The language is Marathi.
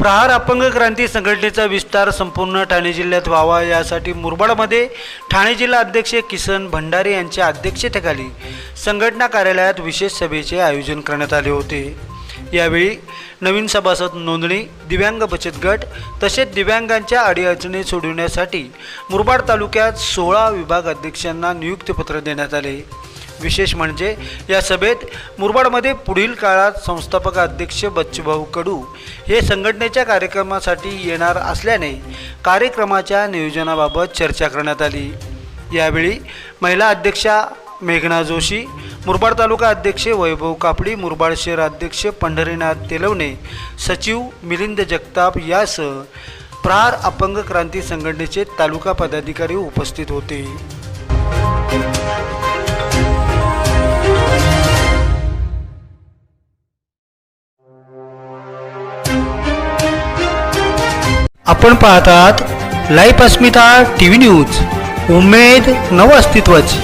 प्रहार अपंग क्रांती संघटनेचा विस्तार संपूर्ण ठाणे जिल्ह्यात व्हावा यासाठी मुरबाडमध्ये ठाणे जिल्हा अध्यक्ष किसन भंडारे यांच्या अध्यक्षतेखाली संघटना कार्यालयात विशेष सभेचे आयोजन करण्यात आले होते. यावेळी नवीन सभासद नोंदणी दिव्यांग बचत गट तसेच दिव्यांगांच्या अडीअडचणी सोडविण्यासाठी मुरबाड तालुक्यात सोळा विभाग अध्यक्षांना नियुक्तीपत्र देण्यात आले. विशेष म्हणजे या सभेत मुरबाडमध्ये पुढील काळात संस्थापक अध्यक्ष बच्चूभाऊ कडू हे संघटनेच्या कार्यक्रमासाठी येणार असल्याने कार्यक्रमाच्या नियोजनाबाबत चर्चा करण्यात आली. यावेळी महिला अध्यक्षा मेघना जोशी मुरबाड तालुका अध्यक्ष वैभव कापडी मुरबाड शहर अध्यक्ष पंढरीनाथ तेलवणे सचिव मिलिंद जगताप यासह प्रहार अपंग क्रांती संघटनेचे तालुका पदाधिकारी उपस्थित होते. आपण पाहतात life Asmita T V news. उमेद नव अस्तित्वाची